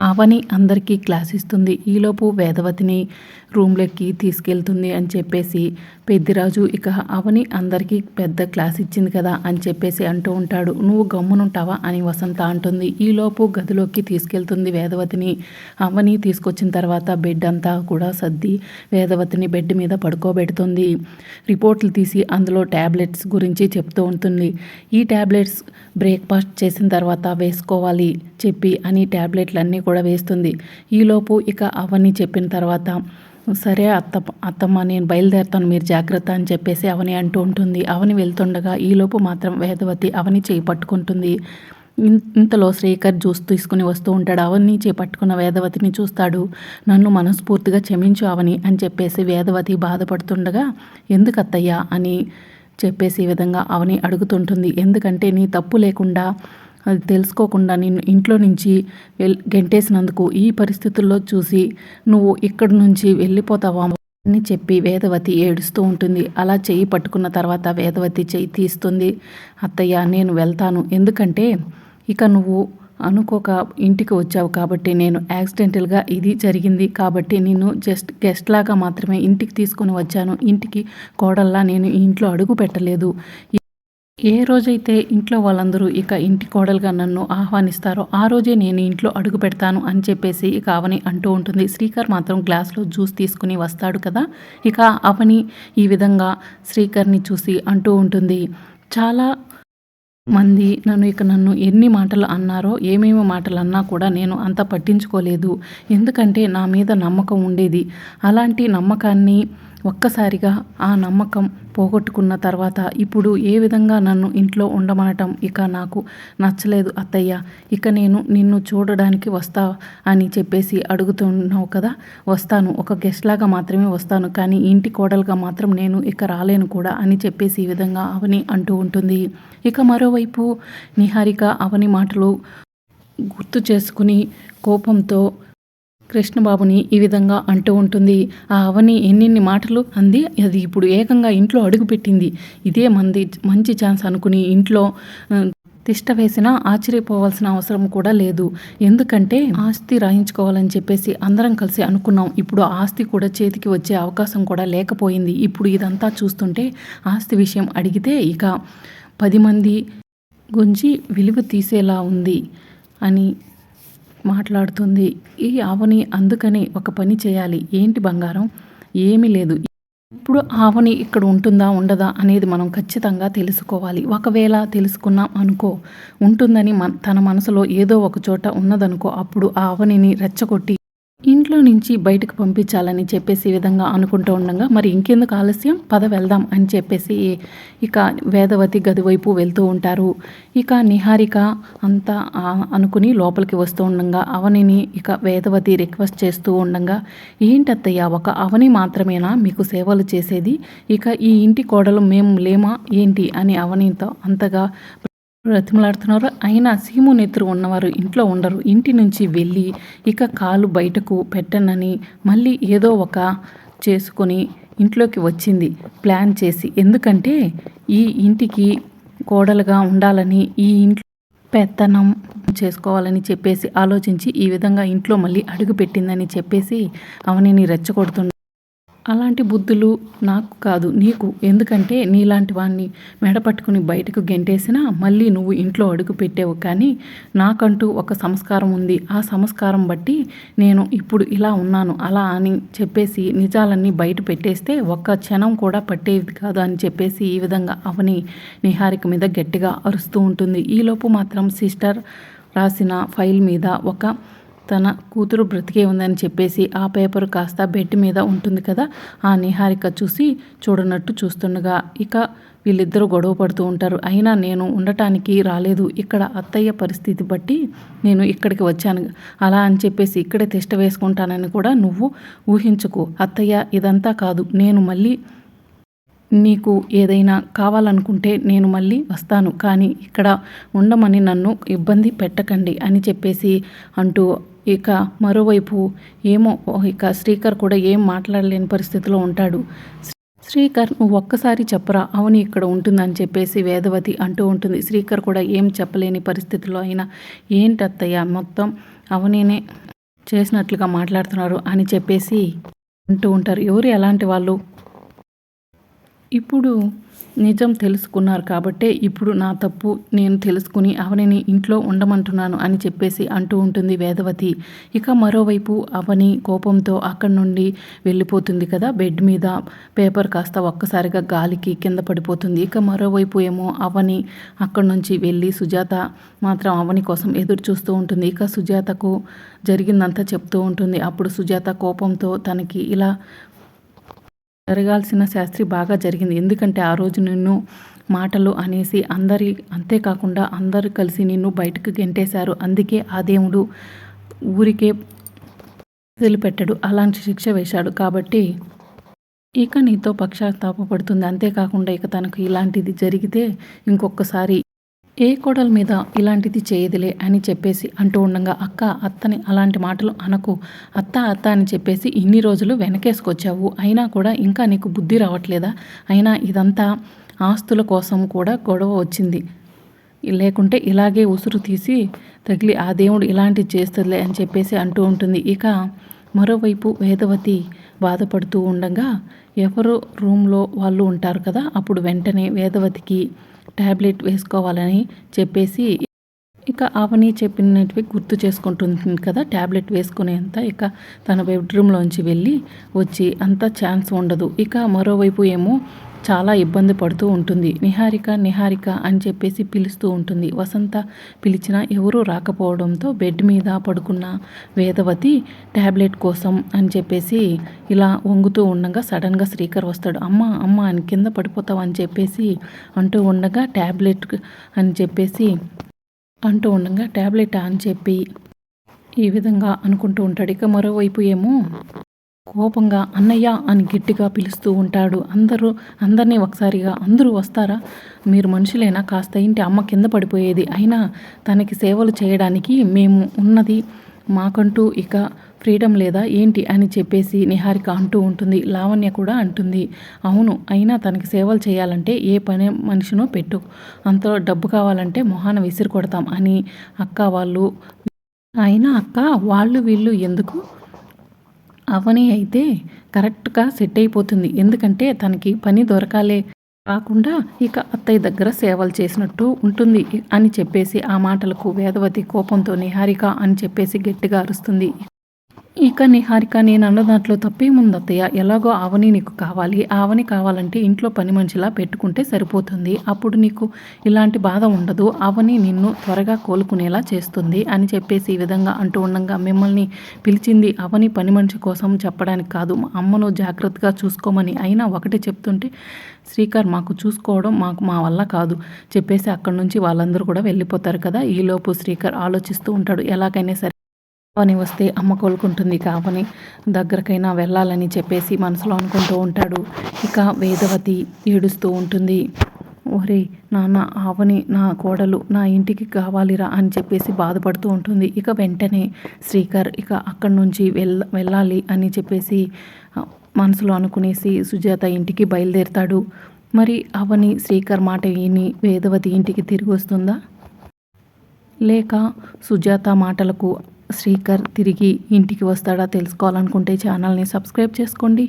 అవని అందరికీ క్లాస్ ఇస్తుంది. ఈలోపు వేదవతిని రూమ్లోకి తీసుకెళ్తుంది అని చెప్పేసి పెద్దిరాజు ఇక అవని అందరికీ పెద్ద క్లాస్ ఇచ్చింది కదా అని చెప్పేసి అంటూ ఉంటాడు. నువ్వు గమ్మునుంటావా అని వసంత అంటుంది. ఈలోపు గదిలోకి తీసుకెళ్తుంది వేదవతిని. అవని తీసుకొచ్చిన తర్వాత బెడ్ అంతా కూడా సర్ది వేదవతిని బెడ్ మీద పడుకోబెడుతుంది. రిపోర్ట్లు తీసి అందులో ట్యాబ్లెట్స్ గురించి చెప్తూ ఉంటుంది. ఈ ట్యాబ్లెట్స్ బ్రేక్ఫాస్ట్ చేసిన తర్వాత వేసుకోవాలి. చెప్పి అని ట్యాబ్లెట్లన్నీ కూడా వేస్తుంది. ఈలోపు ఇక అవన్నీ చెప్పిన తర్వాత సరే అత్త అత్తమ్మ నేను బయలుదేరుతాను మీరు జాగ్రత్త అని చెప్పేసి అవని అంటూ ఉంటుంది. అవని వెళ్తుండగా ఈలోపు మాత్రం వేదవతి అవని చేయి పట్టుకుంటుంది. ఇంతలో శ్రీకర్ జ్యూస్ తీసుకుని వస్తూ ఉంటాడు. అవన్నీ చేపట్టుకున్న వేదవతిని చూస్తాడు. నన్ను మనస్ఫూర్తిగా క్షమించు అవని అని చెప్పేసి వేదవతి బాధపడుతుండగా ఎందుకు అత్తయ్యా అని చెప్పేసి ఈ విధంగా అవని అడుగుతుంటుంది. ఎందుకంటే నీ తప్పు లేకుండా అది తెలుసుకోకుండా నిన్ను ఇంట్లో నుంచి వెల్ గెంటేసినందుకు ఈ పరిస్థితుల్లో చూసి నువ్వు ఇక్కడి నుంచి వెళ్ళిపోతావా అని చెప్పి వేదవతి ఏడుస్తూ ఉంటుంది. అలా చెయ్యి పట్టుకున్న తర్వాత వేదవతి చెయ్యి తీస్తుంది. అత్తయ్య నేను వెళ్తాను. ఎందుకంటే ఇక నువ్వు అనుకోక ఇంటికి వచ్చావు కాబట్టి నేను యాక్సిడెంటల్గా ఇది జరిగింది కాబట్టి నేను జస్ట్ గెస్ట్ లాగా మాత్రమే ఇంటికి తీసుకొని వచ్చాను. ఇంటికి కోడల్లా నేను ఇంట్లో అడుగు పెట్టలేదు. ఏ రోజైతే ఇంట్లో వాళ్ళందరూ ఇక ఇంటి కోడలుగా నన్ను ఆహ్వానిస్తారో ఆ రోజే నేను ఇంట్లో అడుగు పెడతాను అని చెప్పేసి ఇక అవని అంటూ ఉంటుంది. శ్రీకర్ మాత్రం గ్లాస్లో జ్యూస్ తీసుకుని వస్తాడు కదా? ఇక అవని ఈ విధంగా శ్రీకర్ని చూసి అంటూ ఉంటుంది. చాలా మంది నన్ను ఇక నన్ను ఎన్ని మాటలు అన్నారో ఏమేమి మాటలు అన్నా కూడా నేను అంత పట్టించుకోలేదు. ఎందుకంటే నా మీద నమ్మకం ఉండేది. అలాంటి నమ్మకాన్ని ఒక్కసారిగా ఆ నమ్మకం పోగొట్టుకున్న తర్వాత ఇప్పుడు ఏ విధంగా నన్ను ఇంట్లో ఉండమనటం ఇక నాకు నచ్చలేదు అత్తయ్య. ఇక నేను నిన్ను చూడడానికి వస్తా అని చెప్పేసి అడుగుతున్నావు కదా? వస్తాను. ఒక గెస్ట్ లాగా మాత్రమే వస్తాను. కానీ ఇంటి కోడలుగా మాత్రం నేను ఇక రాలేను కూడా అని చెప్పేసి ఈ విధంగా అవని అంటూ ఉంటుంది. ఇక మరోవైపు నిహారిక అవని మాటలు గుర్తు చేసుకుని కోపంతో కృష్ణబాబుని ఈ విధంగా అంటూ ఉంటుంది. ఆ అవని ఎన్నెన్ని మాటలు అంది. అది ఇప్పుడు ఏకంగా ఇంట్లో అడుగుపెట్టింది ఇదే మంది మంచి ఛాన్స్ అనుకుని ఇంట్లో తిష్ట వేసినా ఆశ్చర్యపోవాల్సిన అవసరం కూడా లేదు. ఎందుకంటే ఆస్తి రాయించుకోవాలని చెప్పేసి అందరం కలిసి అనుకున్నాం. ఇప్పుడు ఆస్తి కూడా చేతికి వచ్చే అవకాశం కూడా లేకపోయింది. ఇప్పుడు ఇదంతా చూస్తుంటే ఆస్తి విషయం అడిగితే ఇక పది మంది గుంజి విలువ తీసేలా ఉంది అని మాట్లాడుతుంది. ఈ ఆవని అందుకని ఒక పని చేయాలి. ఏంటి బంగారం? ఏమీ లేదు. ఇప్పుడు ఆవని ఇక్కడ ఉంటుందా ఉండదా అనేది మనం ఖచ్చితంగా తెలుసుకోవాలి. ఒకవేళ తెలుసుకున్నాం అనుకో ఉంటుందని మన తన మనసులో ఏదో ఒక చోట ఉన్నదనుకో అప్పుడు ఆవనిని రెచ్చగొట్టి ఇంట్లో నుంచి బయటకు పంపించాలని చెప్పేసి ఈ విధంగా అనుకుంటూ ఉండగా. మరి ఇంకెందుకు ఆలస్యం? పద వెళ్దాం అని చెప్పేసి ఇక వేదవతి గది వైపు వెళ్తూ ఉంటారు. ఇక నిహారిక అంతా అనుకుని లోపలికి వస్తూ ఉండగా. అవనిని ఇక వేదవతి రిక్వెస్ట్ చేస్తూ ఉండగా ఏంటత్తయ్య ఒక అవని మాత్రమేనా? మీకు సేవలు చేసేది? ఇక ఈ ఇంటి కోడలు మేము లేమా? ఏంటి? అని అవనితో అంతగా బ్రతిమలాడుతున్నారు. అయినా సీము నెత్తురు ఉన్నవారు ఇంట్లో ఉండరు. ఇంటి నుంచి వెళ్ళి ఇక కాలు బయటకు పెట్టనని మళ్ళీ ఏదో ఒక చేసుకొని ఇంట్లోకి వచ్చింది. ప్లాన్ చేసి. ఎందుకంటే ఈ ఇంటికి కోడలుగా ఉండాలని ఈ ఇంట్లో పెత్తనం చేసుకోవాలని చెప్పేసి ఆలోచించి ఈ విధంగా ఇంట్లో మళ్ళీ అడుగు పెట్టిందని చెప్పేసి అవనిని రెచ్చగొడుతుంది అలాంటి బుద్ధులు నాకు కాదు నీకు. ఎందుకంటే నీలాంటి వాడిని మెడపట్టుకుని బయటకు గెంటేసినా మళ్ళీ నువ్వు ఇంట్లో అడుగు పెట్టావు. కానీ నాకంటూ ఒక సంస్కారం ఉంది. ఆ సంస్కారం బట్టి నేను ఇప్పుడు ఇలా ఉన్నాను. అలా అని చెప్పేసి నిజాలన్నీ బయట పెట్టేస్తే ఒక్క క్షణం కూడా పట్టేది కాదు అని చెప్పేసి ఈ విధంగా అవని నిహారిక మీద గట్టిగా అరుస్తూ ఉంటుంది. ఈలోపు మాత్రం సిస్టర్ రాసిన ఫైల్ మీద ఒక తన కూతురు బ్రతికే ఉందని చెప్పేసి ఆ పేపర్ కాస్త బెడ్ మీద ఉంటుంది కదా ఆ నిహారిక చూసి చూడనట్టు చూస్తుండగా ఇక వీళ్ళిద్దరూ గొడవ పడుతూ ఉంటారు. అయినా నేను ఉండటానికి రాలేదు. ఇక్కడ అత్తయ్య పరిస్థితి బట్టి నేను ఇక్కడికి వచ్చాను. అలా అని చెప్పేసి ఇక్కడే తిష్ట వేసుకుంటానని కూడా నువ్వు ఊహించుకో. అత్తయ్య ఇదంతా కాదు. నేను మళ్ళీ నీకు ఏదైనా కావాలనుకుంటే నేను మళ్ళీ వస్తాను. కానీ ఇక్కడ ఉండమని నన్ను ఇబ్బంది పెట్టకండి అని చెప్పేసి అంటూ ఇక మరోవైపు ఏమో ఇక శ్రీకర్ కూడా ఏం మాట్లాడలేని పరిస్థితిలో ఉంటాడు. శ్రీకర్ నువ్వు ఒక్కసారి చెప్పరా అవని ఇక్కడ ఉంటుందని చెప్పేసి వేదవతి అంటూ ఉంటుంది. శ్రీకర్ కూడా ఏం చెప్పలేని పరిస్థితిలో అయినా ఏంటత్తయ్య మొత్తం అవనినే చేసినట్లుగా మాట్లాడుతున్నారు అని చెప్పేసి అంటూ ఉంటారు. ఎవరు? ఎలాంటి వాళ్ళు? ఇప్పుడు నిజం తెలుసుకున్నారు కాబట్టే ఇప్పుడు నా తప్పు నేను తెలుసుకుని అవనిని ఇంట్లో ఉండమంటున్నాను అని చెప్పేసి అంటూ ఉంటుంది వేదవతి. ఇక మరోవైపు అవని కోపంతో అక్కడి నుండి వెళ్ళిపోతుంది కదా బెడ్ మీద పేపర్ కాస్త ఒక్కసారిగా గాలికి కింద పడిపోతుంది. ఇక మరోవైపు ఏమో అవని అక్కడి నుంచి వెళ్ళి సుజాత మాత్రం అవని కోసం ఎదురు చూస్తూ ఉంటుంది. ఇక సుజాతకు జరిగిందంతా చెప్తూ ఉంటుంది. అప్పుడు సుజాత కోపంతో తనకి ఇలా జరగాల్సిన శాస్త్రి బాగా జరిగింది. ఎందుకంటే ఆ రోజు నిన్ను మాటలు అనేసి అందరి అంతేకాకుండా అందరు కలిసి నిన్ను బయటకు గెంటేశారు. అందుకే ఆ దేవుడు ఊరికే వదిలిపెట్టాడు. అలాంటి శిక్ష వేశాడు. కాబట్టి ఇక నీతో పశ్చాత్తాపడుతుంది అంతేకాకుండా ఇక తనకు ఇలాంటిది జరిగితే ఇంకొకసారి ఏ కోడల మీద ఇలాంటిది చేయదులే అని చెప్పేసి అంటూ ఉండగా అక్క అత్తని అలాంటి మాటలు అనకు. అత్త అత్త అని చెప్పేసి ఇన్ని రోజులు వెనకేసుకొచ్చావు. అయినా కూడా ఇంకా నీకు బుద్ధి రావట్లేదా? అయినా ఇదంతా ఆస్తుల కోసం కూడా గొడవ వచ్చింది. లేకుంటే ఇలాగే ఉసురు తీసి తగిలి ఆ దేవుడు ఇలాంటివి చేస్తుందిలే అని చెప్పేసి అంటూ ఉంటుంది. ఇక మరోవైపు వేదవతి బాధపడుతూ ఉండగా ఎవరో రూమ్లో వాళ్ళు ఉంటారు కదా అప్పుడు వెంటనే వేదవతికి ట్యాబ్లెట్ వేసుకోవాలని చెప్పేసి ఇక అవని చెప్పినట్టు గుర్తు చేసుకుంటుంది కదా ట్యాబ్లెట్ వేసుకునేంత ఇక తన బెడ్రూమ్లోంచి వెళ్ళి వచ్చి అంత ఛాన్స్ ఉండదు. ఇక మరోవైపు ఏమో చాలా ఇబ్బంది పడుతూ ఉంటుంది. నిహారిక నిహారిక అని చెప్పేసి పిలుస్తూ ఉంటుంది. వసంత పిలిచినా ఎవరూ రాకపోవడంతో బెడ్ మీద పడుకున్న వేదవతి ట్యాబ్లెట్ కోసం అని చెప్పేసి ఇలా వంగుతూ ఉండగా సడన్గా శ్రీకర్ వస్తాడు. అమ్మ అమ్మ అని కింద పడిపోతావు అని చెప్పేసి అంటూ ఉండగా ట్యాబ్లెట్ అని చెప్పేసి అంటూ ఉండగా ట్యాబ్లెట్ అని చెప్పి ఈ విధంగా అనుకుంటూ ఉంటాడు. ఇక మరోవైపు ఏమో కోపంగా అన్నయ్య అని గట్టిగా పిలుస్తూ ఉంటాడు. అందరూ అందరినీ ఒకసారిగా అందరూ వస్తారా? మీరు మనుషులైనా? కాస్త ఇంటి అమ్మ కింద పడిపోయేది. అయినా తనకి సేవలు చేయడానికి మేము ఉన్నది మాకంటూ ఇక ఫ్రీడమ్ లేదా ఏంటి? అని చెప్పేసి నిహారిక అంటూ ఉంటుంది. లావణ్య కూడా అంటుంది. అవును అయినా తనకి సేవలు చేయాలంటే ఏ పని మనిషినో పెట్టు. అంతలో డబ్బు కావాలంటే మొహాన విసిరి కొడతాం అని అక్క వాళ్ళు అయినా అక్క వాళ్ళు వీళ్ళు ఎందుకు అవని అయితే కరెక్ట్గా సెట్ అయిపోతుంది ఎందుకంటే తనకి పని దొరకాలే కాకుండా ఇక అత్తయ్య దగ్గర సేవలు చేసినట్టు ఉంటుంది అని చెప్పేసి ఆ మాటలకు వేదవతి కోపంతో నిహారిక అని చెప్పేసి గట్టిగా అరుస్తుంది. ఇక నిహారిక నేను అన్న దాంట్లో తప్పేముంది అత్తయ్య. ఎలాగో ఆవని నీకు కావాలి. ఆవని కావాలంటే ఇంట్లో పని మనిషిలా పెట్టుకుంటే సరిపోతుంది. అప్పుడు నీకు ఇలాంటి బాధ ఉండదు. ఆవని నిన్ను త్వరగా కోలుకునేలా చేస్తుంది అని చెప్పేసి ఈ విధంగా అంటూ ఉండగా మిమ్మల్ని పిలిచింది అవని పని మనిషి కోసం చెప్పడానికి కాదు. అమ్మను జాగ్రత్తగా చూసుకోమని అయినా ఒకటి చెప్తుంటే శ్రీకర్ మాకు చూసుకోవడం మాకు మా వల్ల కాదు చెప్పేసి అక్కడి నుంచి వాళ్ళందరూ కూడా వెళ్ళిపోతారు కదా? ఈలోపు శ్రీకర్ ఆలోచిస్తూ ఉంటాడు. ఎలాగైనా సరే పని వస్తే అమ్మ కోలుకుంటుంది కావని దగ్గరకైనా వెళ్ళాలని చెప్పేసి మనసులో అనుకుంటూ ఉంటాడు. ఇక వేదవతి ఏడుస్తూ ఉంటుంది. ఒరే నాన్న ఆవని నా కోడలు నా ఇంటికి కావాలిరా అని చెప్పేసి బాధపడుతూ ఉంటుంది. ఇక వెంటనే శ్రీకర్ ఇక అక్కడి నుంచి వెళ్ళ వెళ్ళాలి అని చెప్పేసి మనసులో అనుకునేసి సుజాత ఇంటికి బయలుదేరుతాడు. మరి అవని శ్రీకర్ మాట విని వేదవతి ఇంటికి తిరిగి వస్తుందా? లేక సుజాత మాటలకు శ్రీకర్ తిరిగి ఇంటికి వస్తాడా తెలుసుకోవాలనుకుంటే ఛానల్ని సబ్స్క్రైబ్ చేసుకోండి.